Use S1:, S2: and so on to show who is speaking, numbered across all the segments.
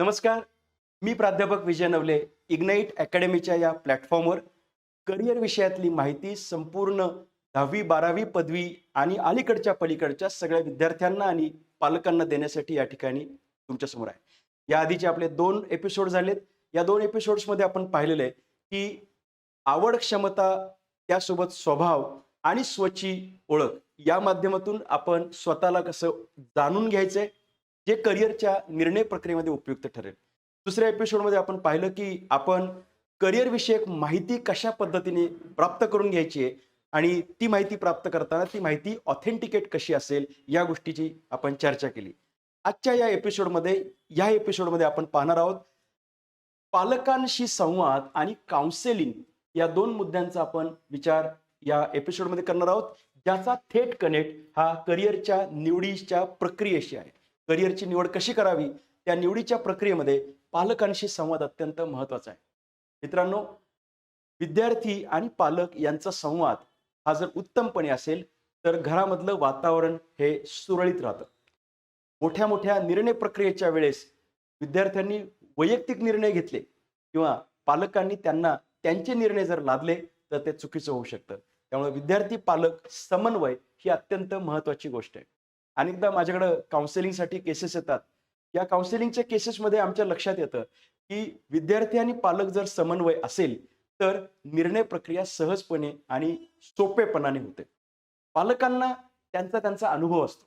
S1: नमस्कार. मी प्राध्यापक विजय नवले इग्नाईट अकॅडमीच्या या प्लॅटफॉर्मवर करिअर विषयातली माहिती संपूर्ण दहावी बारावी पदवी आणि अलीकडच्या पलीकडच्या सगळ्या विद्यार्थ्यांना आणि पालकांना देण्यासाठी या ठिकाणी तुमच्यासमोर आहे. या आधीचे आपले दोन एपिसोड झालेत. या दोन एपिसोड्समध्ये आपण पाहिलेलं आहे की आवड क्षमता त्यासोबत स्वभाव आणि स्वची ओळख या माध्यमातून आपण स्वतःला कसं जाणून घ्यायचंय हे करिअरच्या निर्णय प्रक्रियेमध्ये उपयुक्त ठरेल. दुसऱ्या एपिसोडमध्ये आपण पाहिलं की आपण करिअरविषयक माहिती कशा पद्धतीने प्राप्त करून घ्यायची आहे आणि ती माहिती प्राप्त करताना ती माहिती ऑथेंटिकेट कशी असेल या गोष्टीची आपण चर्चा केली. आजच्या या एपिसोडमध्ये या एपिसोडमध्ये आपण पाहणार आहोत पालकांशी संवाद आणि काउन्सेलिंग या दोन मुद्द्यांचा आपण विचार या एपिसोडमध्ये करणार आहोत. ज्याचा थेट कनेक्ट हा करिअरच्या निवडीच्या प्रक्रियेशी आहे. करिअरची निवड कशी करावी? त्या निवडीच्या प्रक्रियेमध्ये पालकांशी संवाद अत्यंत महत्त्वाचा आहे. मित्रांनो विद्यार्थी आणि पालक यांचा संवाद हा जर उत्तमपणे असेल तर घरामधलं वातावरण हे सुरळीत राहतं. मोठ्या मोठ्या निर्णय प्रक्रियेच्या वेळेस विद्यार्थ्यांनी वैयक्तिक निर्णय घेतले किंवा पालकांनी त्यांना त्यांचे निर्णय जर लादले तर ते चुकीचं होऊ शकतं. त्यामुळे विद्यार्थी पालक समन्वय ही अत्यंत महत्वाची गोष्ट आहे. अनेकदा माझ्याकडं काउन्सिलिंगसाठी केसेस येतात. या काउन्सिलिंगच्या केसेसमध्ये आमच्या लक्षात येतं की विद्यार्थी आणि पालक जर समन्वय असेल तर निर्णय प्रक्रिया सहजपणे आणि सोपेपणाने होते. पालकांना त्यांचा त्यांचा अनुभव असतो.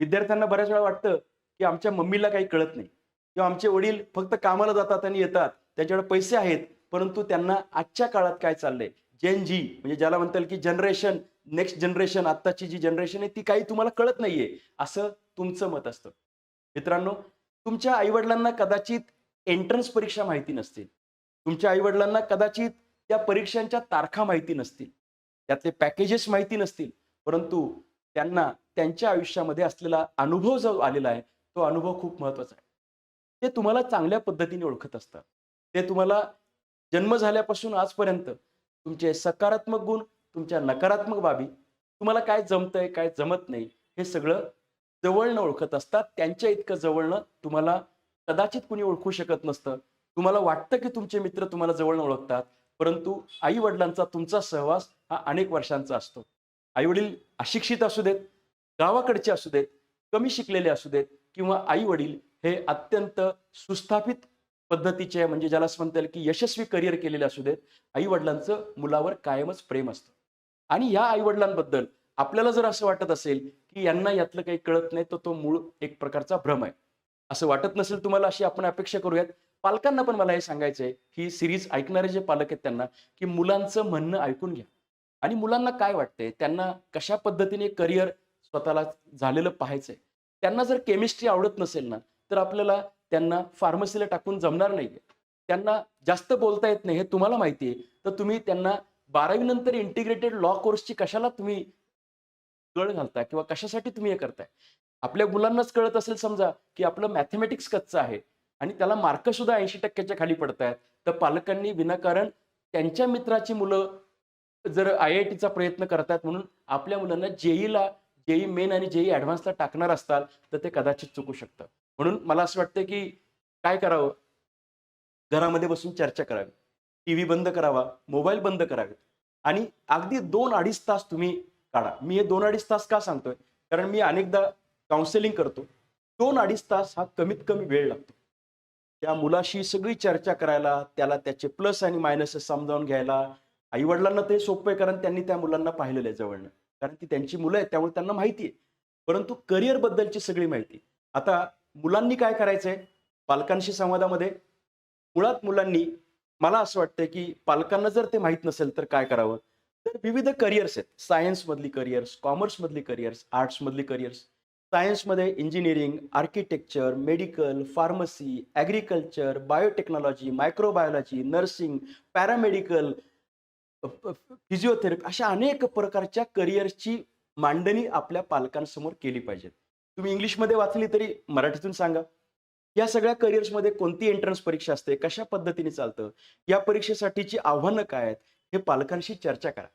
S1: विद्यार्थ्यांना बऱ्याच वेळा वाटतं की आमच्या मम्मीला काही कळत नाही. किंवा आमचे वडील फक्त कामाला जातात आणि येतात. त्यांच्याकडे पैसे आहेत परंतु त्यांना आजच्या काळात काय चाललंय? जेन जी म्हणजे ज्याला म्हणता येईल की जनरेशन नेक्स्ट जनरेशन आत्ताची जी जनरेशन आहे ती काही तुम्हाला कळत नाहीये. असं तुमचं मत असतं. मित्रांनो तुमच्या आईवडिलांना कदाचित एंट्रन्स परीक्षा माहिती नसतील. तुमच्या आईवडिलांना कदाचित त्या परीक्षांच्या तारखा माहिती नसतील. त्यातले पॅकेजेस माहिती नसतील. परंतु त्यांना त्यांच्या आयुष्यामध्ये असलेला अनुभव जो आलेला आहे तो अनुभव खूप महत्त्वाचा आहे. ते तुम्हाला चांगल्या पद्धतीने ओळखत असतात. ते तुम्हाला जन्म झाल्यापासून आजपर्यंत तुमचे सकारात्मक गुण तुमच्या नकारात्मक बाबी तुम्हाला काय जमतंय काय जमत नाही हे सगळं जवळनं ओळखत असतात. त्यांच्या इतकं जवळनं तुम्हाला कदाचित कुणी ओळखू शकत नसतं. तुम्हाला वाटतं की तुमचे मित्र तुम्हाला जवळनं ओळखतात परंतु आई वडिलांचा तुमचा सहवास हा अनेक वर्षांचा असतो. आई वडील अशिक्षित असू देत गावाकडचे असू देत कमी शिकलेले असू देत किंवा आई वडील हे अत्यंत सुस्थापित पद्धतीचे म्हणजे ज्याला असं म्हणता येईल की यशस्वी करिअर केलेले असू देत आई वडिलांचं मुलावर कायमच प्रेम असतं. आणि या आई वडिलांबद्दल आपल्याला जर असं वाटत असेल की यांना यातलं काही कळत नाही तर तो मूळ एक प्रकारचा भ्रम आहे. असं वाटत नसेल तुम्हाला अशी आपण अपेक्षा करूयात. पालकांना पण मला हे सांगायचं आहे ही सिरीज ऐकणारे जे पालक आहेत त्यांना की मुलांचं म्हणणं ऐकून घ्या. आणि मुलांना काय वाटतंय त्यांना कशा पद्धतीने करिअर स्वतःला झालेलं पाहायचंय? त्यांना जर केमिस्ट्री आवडत नसेल ना तर आपल्याला त्यांना फार्मसीला टाकून जमणार नाहीये. त्यांना जास्त बोलता येत नाही हे तुम्हाला माहिती आहे तर तुम्ही त्यांना बारावी नंतर इंटिग्रेटेड लॉ कोर्सची कशाला तुम्ही गळ घालताय किंवा कशासाठी तुम्ही हे करताय? आपल्या मुलांनाच कळत असेल समजा की आपलं मॅथमॅटिक्स कच्चं आहे आणि त्याला मार्क सुद्धा ऐंशी टक्क्याच्या खाली पडत आहेत तर पालकांनी विनाकारण त्यांच्या मित्राची मुलं जर आय आय टीचा प्रयत्न करतात म्हणून आपल्या मुलांना जेईला जेई मेन आणि जेई ऍडव्हान्सला टाकणार असताल तर ते कदाचित चुकू शकतं. म्हणून मला असं वाटतं की काय करावं? घरामध्ये बसून चर्चा करावी. टी व्ही बंद करावा मोबाईल बंद करावे. आणि अगदी दोन अडीच तास तुम्ही काढा. मी हे दोन अडीच तास का सांगतोय? कारण मी अनेकदा काउन्सिलिंग करतो. दोन अडीच तास हा कमीत कमी वेळ लागतो. त्या मुलाशी सगळी चर्चा करायला त्याला त्याचे प्लस आणि मायनस समजावून घ्यायला आई वडिलांना ते सोपं आहे कारण त्यांनी त्या मुलांना पाहिलेलं आहे जवळनं. कारण ती त्यांची मुलं आहेत त्यामुळे त्यांना माहिती आहे. परंतु करिअरबद्दलची सगळी माहिती. आता मुलांनी काय करायचंय? पालकांशी संवादामध्ये? मुळात मुलांनी मला असं वाटतं की पालकांना जर ते माहीत नसेल तर काय करावं? तर विविध करिअर्स आहेत. सायन्समधली करिअर्स कॉमर्समधली करिअर्स आर्ट्समधली करिअर्स. सायन्समध्ये engineering architecture medical pharmacy agriculture biotechnology microbiology nursing paramedical physiotherapy अशा अनेक प्रकारच्या करिअर्सची मांडणी आपल्या पालकांसमोर केली पाहिजे तुम्ही इंग्लिशमध्ये वाचली तरी मराठीतून सांगा. या सगळ्या करिअर्समध्ये कोणती एंट्रन्स परीक्षा असते? कशा पद्धतीने चालतं? या परीक्षेसाठीची आव्हानं काय आहेत? हे पालकांशी चर्चा करा.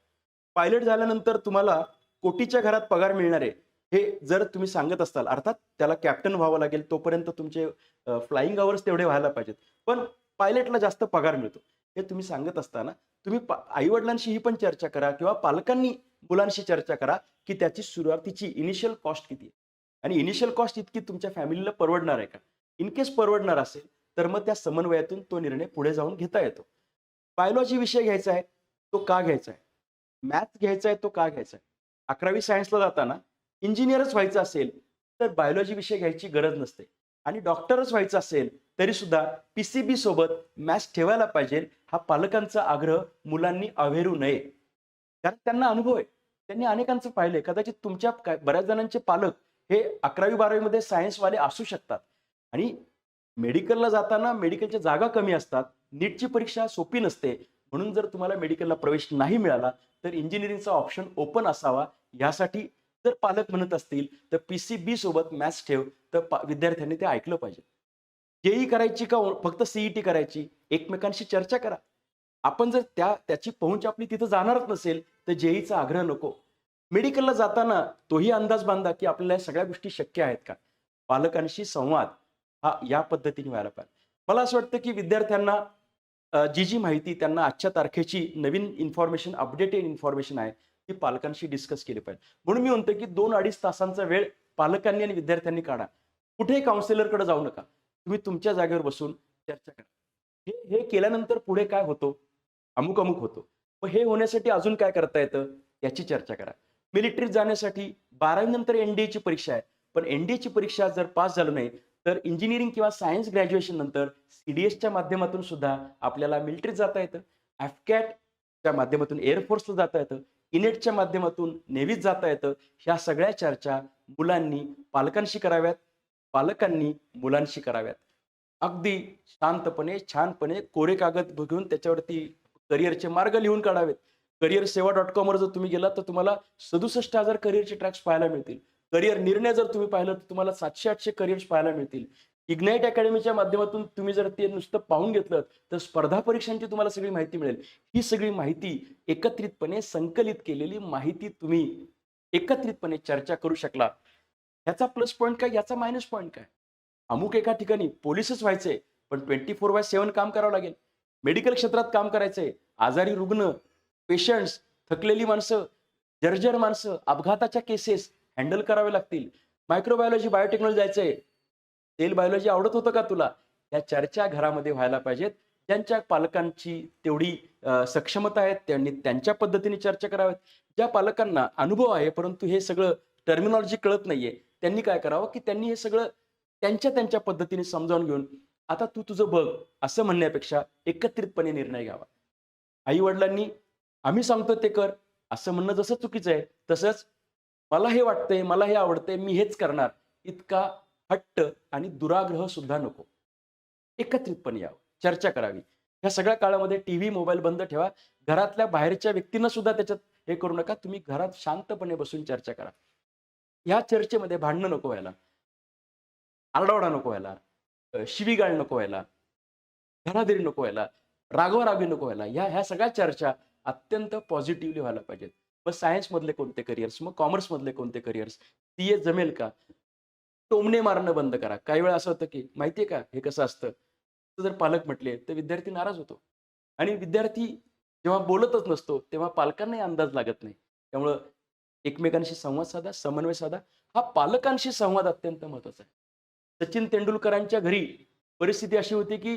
S1: पायलट झाल्यानंतर तुम्हाला कोटीच्या घरात पगार मिळणार आहे हे जर तुम्ही सांगत असाल अर्थात त्याला कॅप्टन व्हावं लागेल तोपर्यंत तुमचे फ्लाईंग आवर्स तेवढे व्हायला पाहिजेत. पण पायलटला जास्त पगार मिळतो. हे तुम्ही सांगत असताना तुम्ही आईवडिलांशीही पण चर्चा करा किंवा पालकांनी मुलांशी चर्चा करा की त्याची सुरुवातीची इनिशियल कॉस्ट किती आहे. आणि इनिशियल कॉस्ट इतकी तुमच्या फॅमिलीला परवडणार आहे का? इन केस परवडणार असेल तर मग त्या समन्वयातून तो निर्णय पुढे जाऊन घेता येतो. बायोलॉजी विषय घ्यायचा आहे तो का घ्यायचा आहे? मॅथ घ्यायचा आहे तो का घ्यायचा आहे? अकरावी सायन्सला जाताना इंजिनियरच व्हायचं असेल तर बायोलॉजी विषय घ्यायची गरज नसते. आणि डॉक्टरच व्हायचं असेल तरी सुद्धा पीसीबी सोबत मॅथ्स ठेवायला पाहिजे हा पालकांचा आग्रह मुलांनी अव्हेरू नये. कारण त्यांना अनुभव आहे. त्यांनी अनेकांचं पाहिलंय. कदाचित तुमच्या बऱ्याच जणांचे पालक हे अकरावी बारावीमध्ये सायन्सवाले असू शकतात. आणि मेडिकलला जाताना मेडिकलच्या जागा कमी असतात. नीटची परीक्षा सोपी नसते. म्हणून जर तुम्हाला मेडिकलला प्रवेश नाही मिळाला तर इंजिनिअरिंगचा ऑप्शन ओपन असावा. यासाठी जर पालक म्हणत असतील तर पी सी बी सोबत मॅथ्स ठेव. तर विद्यार्थ्यांनी ते ऐकलं पाहिजे. जेई करायची का फक्त सीईटी करायची? एकमेकांशी चर्चा करा. आपण जर त्या त्याची पहुंच आपली तिथं जाणारच नसेल तर जेईचा आग्रह नको. मेडिकलला जाताना तोही अंदाज बांधा की आपल्याला या सगळ्या गोष्टी शक्य आहेत का? पालकांशी संवाद हा या पद्धतीने व्हायला पाहिजे. मला असं वाटतं की विद्यार्थ्यांना जी जी माहिती त्यांना आजच्या तारखेची नवीन इन्फॉर्मेशन अपडेटेड इन्फॉर्मेशन आहे ती पालकांशी डिस्कस केली पाहिजे. म्हणून मी म्हणतो की दोन अडीच तासांचा वेळ पालकांनी आणि विद्यार्थ्यांनी काढा. कुठेही काउन्सिलरकडे जाऊ नका. तुम्ही तुमच्या जागेवर बसून चर्चा करा. हे हे केल्यानंतर पुढे काय होतो? अमुक अमुक होतो. मग हे होण्यासाठी अजून काय करता येतं? याची चर्चा करा. मिलिटरीत जाण्यासाठी बारावी नंतर एनडीएची परीक्षा आहे. पण एनडीएची परीक्षा जर पास झालं नाही तर इंजिनिअरिंग किंवा सायन्स ग्रॅज्युएशन नंतर सीडीएसच्या माध्यमातून सुद्धा आपल्याला मिलिटरीत जाता येतं. च्या माध्यमातून एअरफोर्सला जाता येतं. इनेटच्या माध्यमातून नेव्हीत जाता येतं. ह्या सगळ्या चर्चा मुलांनी पालकांशी कराव्यात. पालकांनी मुलांशी कराव्यात. अगदी शांतपणे छानपणे कोरे कागद घेऊन त्याच्यावरती करिअरचे मार्ग लिहून काढावेत. करिअर सेवा डॉट कॉमवर जर तुम्ही गेलात तर तुम्हाला सदुसष्ट हजार करिअरचे ट्रॅक्स पाहायला मिळतील. करिअर निर्णय जर तुम्ही पाहिलं तर तुम्हाला सातशे आठशे करिअर्स पाहायला मिळतील. इग्नाईट अकॅडमीच्या माध्यमातून तुम्ही जर ते नुसतं पाहून घेतलं तर स्पर्धा परीक्षांची तुम्हाला सगळी माहिती मिळेल. ही सगळी माहिती एकत्रितपणे संकलित केलेली माहिती तुम्ही एकत्रितपणे चर्चा करू शकला. ह्याचा प्लस पॉईंट काय? याचा मायनस पॉईंट काय? अमुक एका ठिकाणी पोलिसच व्हायचे पण ट्वेंटी फोर बाय सेव्हन काम करावं लागेल. मेडिकल क्षेत्रात काम करायचंय. आजारी रुग्ण पेशंट्स थकलेली माणसं जर्जर माणसं अपघाताच्या केसेस हँडल करावे लागतील. मायक्रोबायोलॉजी बायोटेक्नॉलॉजी जायचंय. सेल बायोलॉजी आवडत होतं का तुला? या चर्चा घरामध्ये व्हायला पाहिजेत. ज्यांच्या पालकांची तेवढी सक्षमता आहे. त्यांनी त्यांच्या पद्धतीने चर्चा कराव्यात. ज्या पालकांना अनुभव आहे परंतु हे सगळं टर्मिनॉलॉजी कळत नाहीये त्यांनी काय करावं? की त्यांनी हे सगळं त्यांच्या त्यांच्या पद्धतीने समजावून घेऊन आता तू तुझं बघ असं म्हणण्यापेक्षा एकत्रितपणे निर्णय घ्यावा. आई वडिलांनी आम्ही सांगतो ते कर. असं म्हणणं जसं चुकीचं आहे तसंच मला हे वाटतंय मला हे आवडतंय मी हेच करणार. इतका हट्ट आणि दुराग्रह सुद्धा नको. एकत्रितपणे यावं. चर्चा करावी. या सगळ्या काळामध्ये टीव्ही मोबाईल बंद ठेवा. घरातल्या बाहेरच्या व्यक्तींना सुद्धा त्याच्यात हे करू नका. तुम्ही घरात शांतपणे बसून चर्चा करा. ह्या चर्चेमध्ये भांडणं नको व्हायला. आरडाओरडा नको व्हायला. शिवीगाळ नको व्हायला. धराधरी नको व्हायला. रागवारागी नको व्हायला. ह्या ह्या सगळ्या चर्चा अत्यंत पॉझिटिव्हली व्हायला पाहिजेत. मग सायन्स मधले कोणते करिअर्स मग कॉमर्स मधले कोणते करिअर्स सी ए जमेल का? टोमणे मारणं बंद करा. काही वेळा असं होतं की माहितीये का हे कसं असतं? जर पालक म्हटले तर विद्यार्थी नाराज होतो. आणि विद्यार्थी जेव्हा बोलतच नसतो तेव्हा पालकांनाही अंदाज लागत नाही. त्यामुळं एकमेकांशी संवाद साधा समन्वय साधा. हा पालकांशी संवाद अत्यंत महत्त्वाचा आहे. सचिन तेंडुलकरांच्या घरी परिस्थिती अशी होती की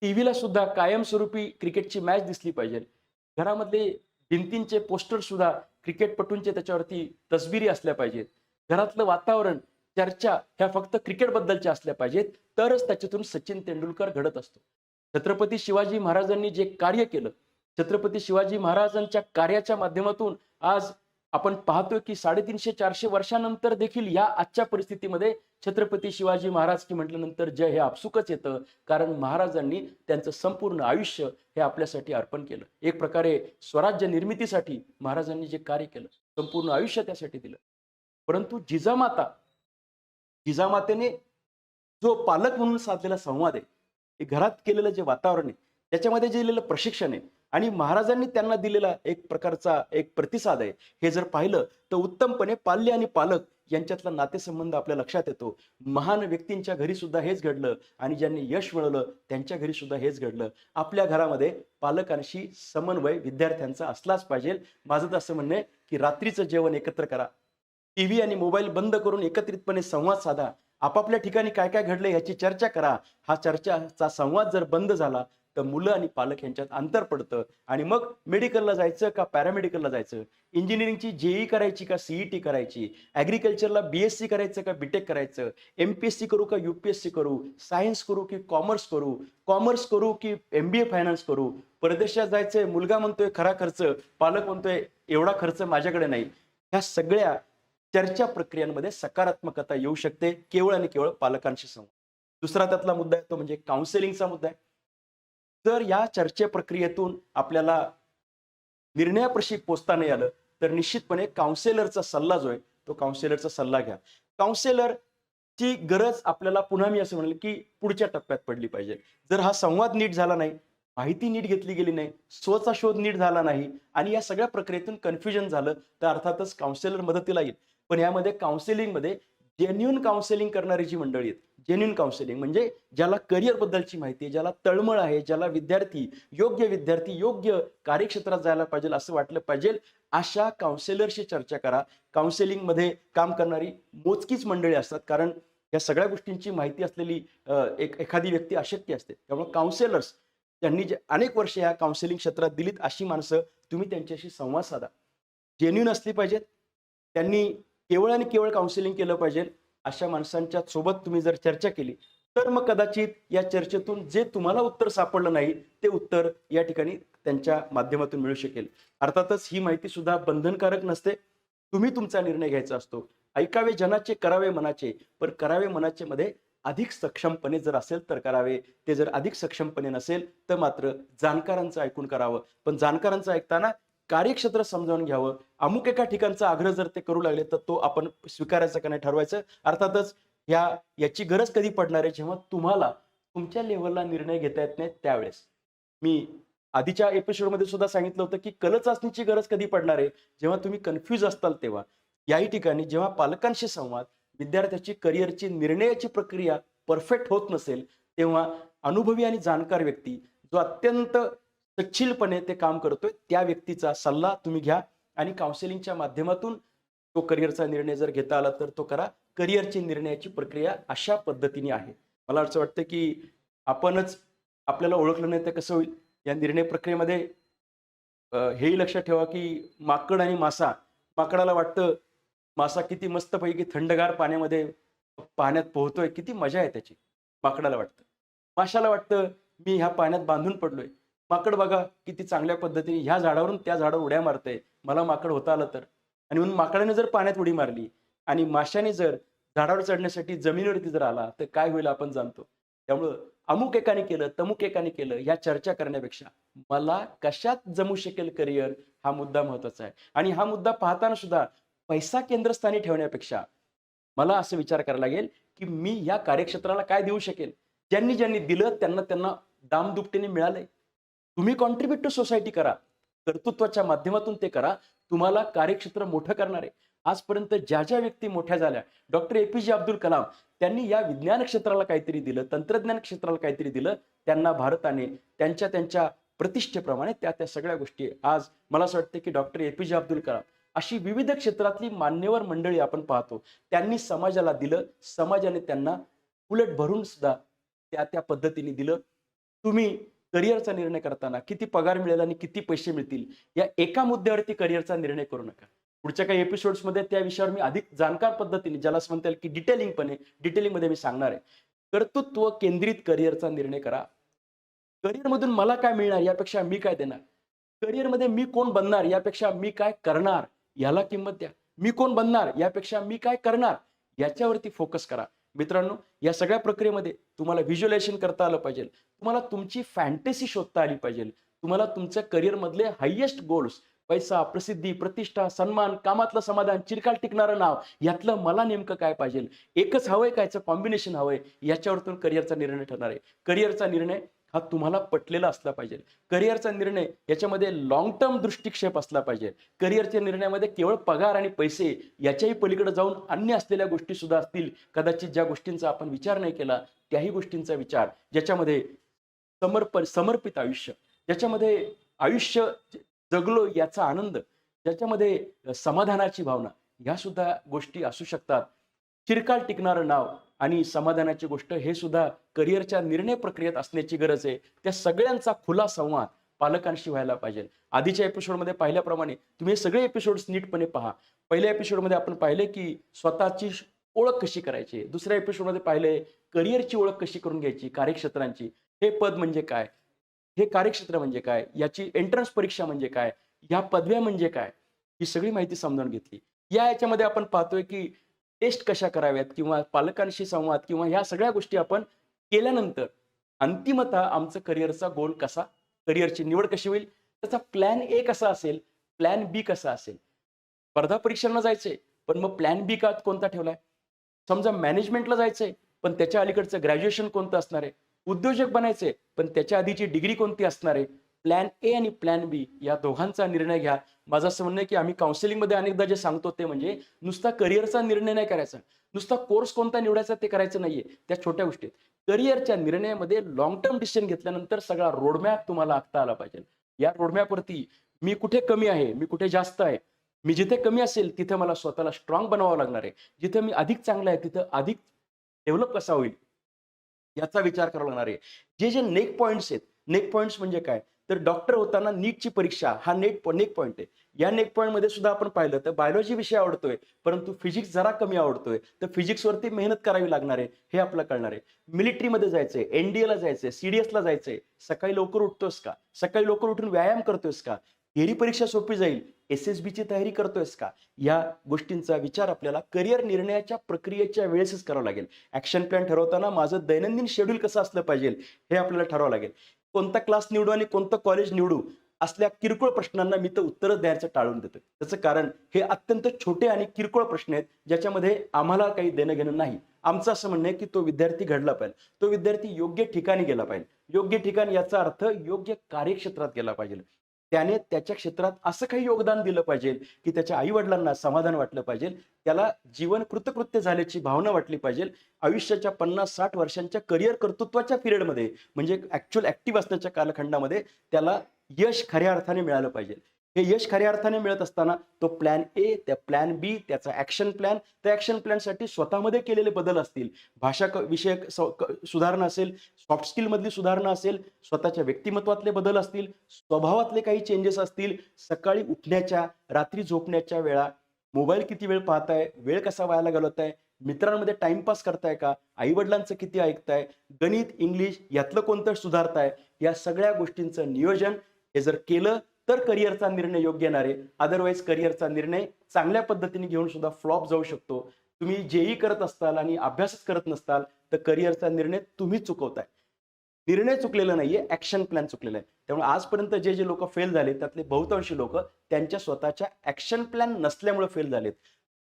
S1: टीव्हीला सुद्धा कायमस्वरूपी क्रिकेटची मॅच दिसली पाहिजे. घरामधले भिंतींचे पोस्टर सुद्धा क्रिकेटपटूंचे त्याच्यावरती तस्बिरी असल्या पाहिजेत. घरातलं वातावरण चर्चा ह्या फक्त क्रिकेटबद्दलच्या असल्या पाहिजेत. तरच त्याच्यातून सचिन तेंडुलकर घडत असतो. छत्रपती शिवाजी महाराजांनी जे कार्य केलं छत्रपती शिवाजी महाराजांच्या कार्याच्या माध्यमातून आज आपण पाहतोय की साडेतीनशे चारशे वर्षानंतर देखील या आजच्या परिस्थितीमध्ये छत्रपती शिवाजी महाराज की म्हटल्यानंतर जय हे आपसुकच येतं. कारण महाराजांनी त्यांचं संपूर्ण आयुष्य हे आपल्यासाठी अर्पण केलं. एक प्रकारे स्वराज्य निर्मितीसाठी महाराजांनी जे कार्य केलं संपूर्ण आयुष्य त्यासाठी दिलं. परंतु जिजामाता जिजामातेने जो पालक म्हणून साधलेला संवाद आहे घरात केलेलं जे वातावरण आहे त्याच्यामध्ये जे दिलेलं प्रशिक्षण आहे आणि महाराजांनी त्यांना दिलेला एक प्रकारचा एक प्रतिसाद आहे. हे जर पाहिलं तर उत्तमपणे पाल्य आणि पालक यांच्यातला नातेसंबंध आपल्या लक्षात येतो. महान व्यक्तींच्या घरी सुद्धा हेच घडलं आणि ज्यांनी यश मिळवलं त्यांच्या घरी सुद्धा हेच घडलं. आपल्या घरामध्ये पालकांशी समन्वय विद्यार्थ्यांचा असलाच पाहिजे. माझं तर असं म्हणणं आहे की रात्रीचं जेवण एकत्र करा. टीव्ही आणि मोबाईल बंद करून एकत्रितपणे संवाद साधा. आपापल्या ठिकाणी काय काय घडलं याची चर्चा करा. हा चर्चाचा संवाद जर बंद झाला तर मुलं आणि पालक यांच्यात अंतर पडतं. आणि मग मेडिकलला जायचं का पॅरामेडिकलला जायचं? इंजिनिअरिंगची जेई करायची का सीईटी करायची? ॲग्रिकल्चरला बी एस सी करायचं का बीटेक करायचं? एम पी एस सी करू का यू पी एस सी करू? सायन्स करू की कॉमर्स करू? कॉमर्स करू की एम बी ए फायनान्स करू? परदेशात जायचंय मुलगा म्हणतोय खरा खर्च पालक म्हणतोय एवढा खर्च माझ्याकडे नाही. ह्या सगळ्या चर्चा प्रक्रियांमध्ये सकारात्मकता येऊ शकते केवळ आणि केवळ पालकांशी संवाद. दुसरा त्यातला मुद्दा आहे तो म्हणजे काउन्सिलिंगचा मुद्दा आहे. तर या चर्चे प्रक्रियेतून आपल्याला निर्णयाप्रशी पोचता नाही आलं तर निश्चितपणे काउन्सिलरचा सल्ला जो आहे तो काउन्सिलरचा सल्ला घ्या. काउन्सिलरची गरज आपल्याला पुन्हा मी असं म्हणेल की पुढच्या टप्प्यात पडली पाहिजे. जर हा संवाद नीट झाला नाही माहिती नीट घेतली गेली नाही स्वचा शोध नीट झाला नाही आणि या सगळ्या प्रक्रियेतून कन्फ्युजन झालं तर अर्थातच काउन्सिलर मदतीला येईल. पण यामध्ये काउन्सिलिंगमध्ये जेन्युन काउन्सिलिंग करणारी जी मंडळी आहेत जेन्युन काउन्सिलिंग म्हणजे ज्याला करिअर बद्दलची माहिती आहे ज्याला तळमळ आहे ज्याला विद्यार्थी योग्य विद्यार्थी योग्य कार्यक्षेत्रात जायला पाहिजे असं वाटलं पाहिजे अशा काउन्सिलरशी चर्चा करा. काउन्सिलिंगमध्ये काम करणारी मोजकीच मंडळी असतात कारण या सगळ्या गोष्टींची माहिती असलेली एक एखादी व्यक्ती अशक्य असते. त्यामुळे काउन्सिलर्स त्यांनी जे अनेक वर्ष या काउन्सिलिंग क्षेत्रात दिलीत अशी माणसं तुम्ही त्यांच्याशी संवाद साधा. जेन्युन असली पाहिजेत. त्यांनी केवळ आणि केवळ काउन्सिलिंग केलं पाहिजे अशा माणसांच्या सोबत तुम्ही जर चर्चा केली तर मग कदाचित या चर्चेतून जे तुम्हाला उत्तर सापडलं नाही ते उत्तर या ठिकाणी त्यांच्या माध्यमातून मिळू शकेल. अर्थातच ही माहिती सुद्धा बंधनकारक नसते. तुम्ही तुमचा निर्णय घ्यायचा असतो. ऐकावे जनाचे करावे मनाचे. पण करावे मनाचे मध्ये अधिक सक्षमपणे जर असेल तर करावे. ते जर अधिक सक्षमपणे नसेल तर मात्र जाणकारांचं ऐकून करावं. पण जाणकारांचं ऐकताना कार्यक्षेत्र समजावून घ्यावं. अमुक एका ठिकाणचा आग्रह जर ते करू लागले तर तो आपण स्वीकारायचा का नाही ठरवायचं? अर्थातच ह्या याची गरज कधी पडणार आहे? जेव्हा तुम्हाला तुमच्या लेवलला निर्णय घेता येत नाही त्यावेळेस. मी आधीच्या एपिसोडमध्ये सुद्धा सांगितलं होतं की कल चाचणीची गरज कधी पडणार आहे? जेव्हा तुम्ही कन्फ्यूज असताल तेव्हा. याही ठिकाणी जेव्हा पालकांशी संवाद विद्यार्थ्याची करिअरची निर्णयाची प्रक्रिया परफेक्ट होत नसेल तेव्हा अनुभवी आणि जाणकार व्यक्ती जो अत्यंत सच्छिलपणे ते काम करतोय. त्या व्यक्तीचा सल्ला तुम्ही घ्या आणि काउन्सिलिंगच्या माध्यमातून तो करिअरचा निर्णय जर घेता आला तर तो करा. करिअरची निर्णयाची प्रक्रिया अशा पद्धतीने आहे. मला असं वाटतं की आपणच आपल्याला ओळखलं नाही तर कसं होईल? या निर्णय प्रक्रियेमध्ये हेही लक्षात ठेवा की माकड आणि मासा माकडाला वाटतं मासा किती मस्तपैकी थंडगार पाण्यामध्ये पाण्यात पोहतोय किती मजा आहे त्याची. माकडाला वाटतं. माशाला वाटतं मी ह्या पाण्यात बांधून पडलोय. माकड बघा किती चांगल्या पद्धतीने ह्या झाडावरून त्या झाडावर उड्या मारतंय. मला माकड होता आलं तर. आणि म्हणून माकडाने जर पाण्यात उडी मारली आणि माशाने जर झाडावर चढण्यासाठी जमिनीवरती जर आला तर काय होईल आपण जाणतो. त्यामुळं अमुक एकाने केलं तमुक एकाने केलं ह्या चर्चा करण्यापेक्षा मला कशात जमू शकेल करिअर हा मुद्दा महत्त्वाचा आहे. आणि हा मुद्दा पाहताना सुद्धा पैसा केंद्रस्थानी ठेवण्यापेक्षा मला असं विचार करायला लागेल की मी या कार्यक्षेत्राला काय देऊ शकेल? ज्यांनी ज्यांनी दिलं त्यांना त्यांना दामदुपटीने मिळालंय. तुम्ही कॉन्ट्रीब्युट टू सोसायटी करा. कर्तृत्वाच्या माध्यमातून ते करा. तुम्हाला कार्यक्षेत्र मोठं करणार आहे. आजपर्यंत ज्या ज्या व्यक्ती मोठ्या झाल्या डॉक्टर एपीजे अब्दुल कलाम त्यांनी या विज्ञान क्षेत्राला काहीतरी दिलं तंत्रज्ञान क्षेत्राला काहीतरी दिलं त्यांना भारताने त्यांच्या त्यांच्या प्रतिष्ठेप्रमाणे त्या त्या सगळ्या गोष्टी आज मला असं वाटतं की डॉक्टर एपीजे अब्दुल कलाम अशी विविध क्षेत्रातली मान्यवर मंडळी आपण पाहतो. त्यांनी समाजाला दिलं. समाजाने त्यांना उलट भरून सुद्धा त्या त्या पद्धतीने दिलं. तुम्ही करिअरचा निर्णय करताना किती पगार मिळेल आणि किती पैसे मिळतील या एका मुद्द्यावरती करिअरचा निर्णय करू नका. पुढच्या काही एपिसोड्समध्ये त्या विषयावर मी अधिक जाणकार पद्धतीने ज्याला म्हणता येईल की डिटेलिंगपणे डिटेलिंगमध्ये मी सांगणार आहे. कर्तृत्व केंद्रित करिअरचा निर्णय करा. करिअरमधून मला काय मिळणार यापेक्षा मी काय देणार? करिअरमध्ये मी कोण बनणार यापेक्षा मी काय करणार? याला किंमत द्या. मी कोण बनणार यापेक्षा मी काय करणार? याच्यावरती फोकस करा. मित्रांनो या सगळ्या प्रक्रियेमध्ये तुम्हाला व्हिज्युअलायझेशन करता आलं पाहिजे. तुम्हाला तुमची फॅन्टसी शोधता आली पाहिजे. तुम्हाला तुमच्या करिअरमधले हायेस्ट गोल्स पैसा प्रसिद्धी प्रतिष्ठा सन्मान कामातलं समाधान चिरकाल टिकणारं नाव यातलं मला नेमकं काय पाहिजे? एकच हवंय कायचं कॉम्बिनेशन हवंय? याच्यावरतून करिअरचा निर्णय ठरणार आहे. करिअरचा निर्णय हा तुम्हाला पटलेला असला पाहिजे. करिअरचा निर्णय याच्यामध्ये लॉंग टर्म दृष्टिक्षेप असला पाहिजे. करिअरच्या निर्णयामध्ये केवळ पगार आणि पैसे याच्याही पलीकडे जाऊन अन्य असलेल्या गोष्टी सुद्धा असतील. कदाचित ज्या गोष्टींचा आपण विचार नाही केला त्याही गोष्टींचा विचार ज्याच्यामध्ये समर्पण समर्पित आयुष्य ज्याच्यामध्ये आयुष्य जगलो याचा आनंद ज्याच्यामध्ये समाधानाची भावना ह्या सुद्धा गोष्टी असू शकतात. चिरकाल टिकणारं नाव आणि समाधानाची गोष्ट हे सुद्धा करिअरच्या निर्णय प्रक्रियेत असण्याची गरज आहे. त्या सगळ्यांचा खुला संवाद पालकांशी व्हायला पाहिजे. आधीच्या एपिसोडमध्ये पाहिल्याप्रमाणे तुम्ही हे सगळे एपिसोड्स नीटपणे पहा. पहिल्या एपिसोडमध्ये आपण पाहिले की स्वतःची ओळख कशी करायची? दुसऱ्या एपिसोडमध्ये पाहिले करिअरची ओळख कशी करून घ्यायची? कार्यक्षेत्रांची. हे पद म्हणजे काय? हे कार्यक्षेत्र म्हणजे काय? याची एंट्रन्स परीक्षा म्हणजे काय? ह्या पदव्या म्हणजे काय? ही सगळी माहिती समजावून घेतली. या याच्यामध्ये आपण पाहतोय की टेस्ट कशा कराव्यात किंवा पालकांशी संवाद किंवा ह्या सगळ्या गोष्टी आपण केल्यानंतर अंतिमतः आमचं करिअरचा गोल कसा करिअरची निवड कशी होईल त्याचा प्लॅन ए कसा असेल प्लॅन बी कसा असेल. स्पर्धा परीक्षांना जायचंय पण मग प्लॅन बी का कोणता ठेवलाय? समजा मॅनेजमेंटला जायचंय पण त्याच्या अलीकडचं ग्रॅज्युएशन कोणतं असणार आहे? उद्योजक बनायचंय पण त्याच्या आधीची डिग्री कोणती असणार आहे? प्लॅन ए आणि प्लॅन बी या दोघांचा निर्णय घ्या. माझं असं म्हणणं आहे की आम्ही काउन्सिलिंगमध्ये अनेकदा जे सांगतो ते म्हणजे नुसता करिअरचा निर्णय नाही करायचा. नुसता कोर्स कोणता निवडायचा ते करायचं नाहीये. त्या छोट्या गोष्टीत करिअरच्या निर्णयामध्ये लॉंग टर्म डिसिजन घेतल्यानंतर सगळा रोडमॅप तुम्हाला आखता आला पाहिजे. या रोडमॅपवरती मी कुठे कमी आहे? मी कुठे जास्त आहे? मी जिथे कमी असेल तिथे मला स्वतःला स्ट्रॉंग बनवावं लागणार आहे. जिथे मी अधिक चांगला आहे तिथं अधिक डेव्हलप कसा होईल? याचा विचार करावा लागणार आहे. जे जे नेक पॉईंट्स आहेत नेक पॉईंट्स म्हणजे काय? तर डॉक्टर होताना नीटची परीक्षा हा नेट नेक पॉईंट आहे. या नेक पॉईंटमध्ये सुद्धा आपण पाहिलं तर बायोलॉजी विषय आवडतोय परंतु फिजिक्स जरा कमी आवडतोय. तर फिजिक्सवरती मेहनत करावी लागणार आहे हे आपलं कळणार आहे. मिलिटरीमध्ये जायचंय एनडीए ला जायचंय सीडीएस ला जायचंय. सकाळी लवकर उठतोस का? सकाळी लवकर उठून व्यायाम करतोयस का? थेरी परीक्षा सोपी जाईल. एस एस ची तयारी करतोयस का? या गोष्टींचा विचार आपल्याला करिअर निर्णयाच्या प्रक्रियेच्या वेळेसच करावा लागेल. ऍक्शन प्लॅन ठरवताना माझं दैनंदिन शेड्यूल कसं असलं पाहिजे हे आपल्याला ठरवावं लागेल. कोणता क्लास निवडू आणि कोणतं कॉलेज निवडू असल्या किरकोळ प्रश्नांना मी तर उत्तरं द्यायचं टाळून देतो त्याचं कारण हे अत्यंत छोटे आणि किरकोळ प्रश्न आहेत ज्याच्यामध्ये आम्हाला काही देणं घेणं नाही. आमचं असं म्हणणं आहे की तो विद्यार्थी घडला पाहिजे. तो विद्यार्थी योग्य ठिकाणी गेला पाहिजे. योग्य ठिकाण याचा अर्थ योग्य कार्यक्षेत्रात गेला पाहिजे. त्याने त्याच्या क्षेत्रात असं काही योगदान दिलं पाहिजे की त्याच्या आई वडिलांना समाधान वाटलं पाहिजे. त्याला जीवन कृतकृत्य झाल्याची भावना वाटली पाहिजे. आयुष्याच्या पन्नास साठ वर्षांच्या करिअर कर्तृत्वाच्या पिरियडमध्ये म्हणजे ऍक्च्युअल ऍक्टिव्ह असण्याच्या कालखंडामध्ये त्याला यश खऱ्या अर्थाने मिळालं पाहिजे. हे यश खऱ्या अर्थाने मिळत असताना तो प्लॅन ए त्या प्लॅन बी त्याचा ऍक्शन प्लॅन त्या ऍक्शन प्लॅनसाठी स्वतःमध्ये केलेले बदल असतील. भाषा विषयक सुधारणा असेल सॉफ्ट स्किलमधली सुधारणा असेल स्वतःच्या व्यक्तिमत्वातले बदल असतील स्वभावातले काही चेंजेस असतील सकाळी उठण्याच्या रात्री झोपण्याच्या वेळा मोबाईल किती वेळ पाहताय वेळ कसा व्हायला घालवताय मित्रांमध्ये टाइमपास करताय का आईवडिलांचं किती ऐकताय गणित इंग्लिश यातलं कोणतं सुधारताय या सगळ्या गोष्टींचं नियोजन हे जर केलं तर करिअरचा निर्णय योग्य येणार आहे. अदरवाईज करिअरचा निर्णय चांगल्या पद्धतीने घेऊन सुद्धा फ्लॉप जाऊ शकतो. तुम्ही जेई करत असताल आणि अभ्यासच करत नसताल तर करिअरचा निर्णय तुम्ही चुकवताय. निर्णय चुकलेला नाहीये ऍक्शन प्लॅन चुकलेला आहे. त्यामुळे आजपर्यंत जे जे लोक फेल झाले त्यातले बहुतांशी लोक त्यांच्या स्वतःच्या ऍक्शन प्लॅन नसल्यामुळे फेल झालेत.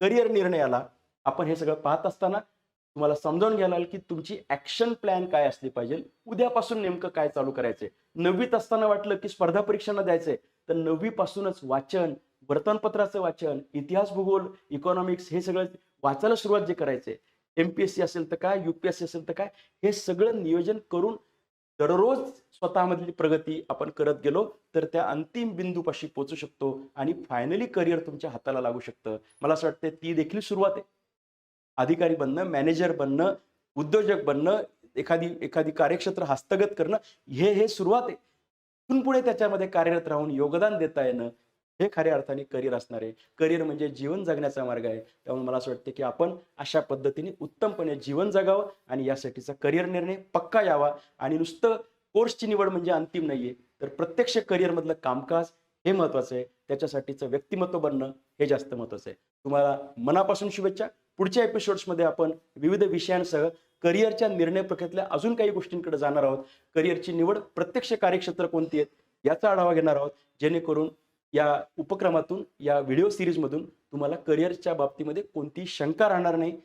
S1: करिअर निर्णयाला आपण हे सगळं पाहत असताना तुम्हाला समजावून घ्यायला की तुमची ऍक्शन प्लॅन काय असली पाहिजे? उद्यापासून नेमकं काय चालू करायचंय? नववीत असताना वाटलं की स्पर्धा परीक्षांना द्यायचंय. तर नववी पासूनच वाचन वर्तमानपत्राचं वाचन इतिहास भूगोल इकॉनॉमिक्स हे सगळं वाचायला सुरुवात जे करायचंय एमपीएससी असेल तर काय युपीएससी असेल तर काय हे सगळं नियोजन करून दररोज स्वतःमधली प्रगती आपण करत गेलो तर त्या अंतिम बिंदूपाशी पोचू शकतो आणि फायनली करिअर तुमच्या हाताला लागू शकतं. मला असं वाटतं ती देखील सुरुवात आहे. अधिकारी बनणं मॅनेजर बनणं उद्योजक बनणं एखादी एखादी कार्यक्षेत्र हस्तगत करणं हे हे सुरुवात आहे. इथून पुढे त्याच्यामध्ये कार्यरत राहून योगदान देता येणं हे खऱ्या अर्थाने करिअर असणार आहे. करिअर म्हणजे जीवन जगण्याचा मार्ग आहे. त्यामुळे मला असं वाटतं की आपण अशा पद्धतीने उत्तमपणे जीवन जगावं आणि यासाठीचा करिअर निर्णय पक्का यावा. आणि नुसतं कोर्सची निवड म्हणजे अंतिम नाहीये. तर प्रत्यक्ष करिअरमधलं कामकाज हे महत्वाचं आहे. त्याच्यासाठीचं व्यक्तिमत्व बनणं हे जास्त महत्वाचं आहे. तुम्हाला मनापासून शुभेच्छा. पुढच्या एपिसोड्समध्ये आपण विविध विषयांसह करिअरच्या निर्णय प्रक्रियेतल्या अजून काही गोष्टींकडे जाणार आहोत. करिअरची निवड प्रत्यक्ष कार्यक्षेत्र कोणती आहेत याचा आढावा घेणार आहोत. जेणेकरून या उपक्रमातून या व्हिडिओ सिरीजमधून तुम्हाला करिअरच्या बाबतीमध्ये कोणतीही शंका राहणार नाही.